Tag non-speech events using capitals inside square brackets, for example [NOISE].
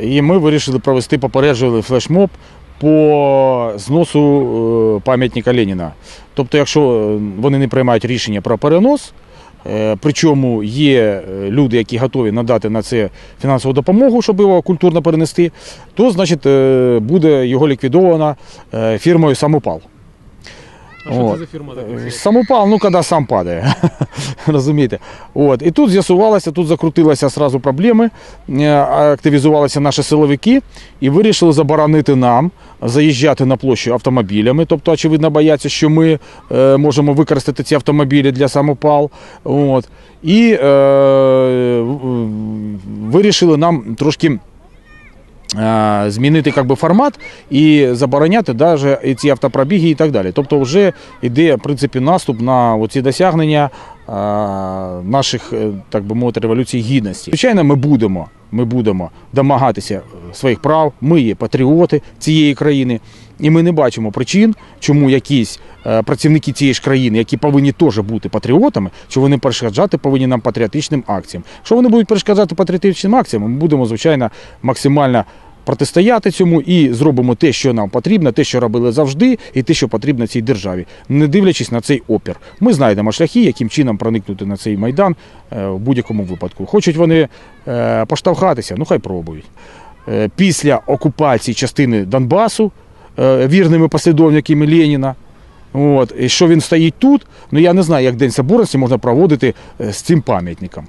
І ми вирішили провести попереджували флешмоб по зносу е, пам'ятника Леніна. Тобто, якщо е, вони не приймають рішення про перенос, е, причому є люди, які готові надати на це фінансову допомогу, щоб його культурно перенести, то значить буде його ліквідовано фірмою Самопал. А що це за фірма така? Сам упав, ну коли сам падає. [LAUGHS] Розумієте? От. І тут з'ясувалося, тут закрутилися сразу проблеми, е, активізувалися наші силовики і вирішили заборонити нам заїжджати на площу автомобілями. Тобто, очевидно, бояться, що ми е, можемо використати ці автомобілі для самопал. От. І е, вирішили нам трошки. Змінити би, формат і забороняти навіть ці автопробіги і так далі. Тобто вже йде в принципі наступ на оці досягнення наших, е, так би мовити, революцій гідності. Звичайно, ми будемо, ми будемо домагатися е, своїх прав. Ми є патріоти цієї країни, і ми не бачимо причин, чому якісь е, працівники цієї ж країни, які повинні теж бути патріотами, що вони перешкоджати повинні нам патріотичним акціям. Якщо вони будуть перешкоджати патріотичним акціям, ми будемо звичайно максимально. Протистояти цьому і зробимо те, що нам потрібно, те, що робили завжди, і те, що потрібно цій державі, не дивлячись на цей опір. Ми знайдемо шляхи, яким чином проникнути на цей майдан е, в будь-якому випадку. Хочуть вони е, поштовхатися, ну хай пробують. Е, Після окупації частини Донбасу вірними послідовниками Леніна. От, і що він стоїть тут, ну я не знаю, як День Соборності можна проводити з цим пам'ятником.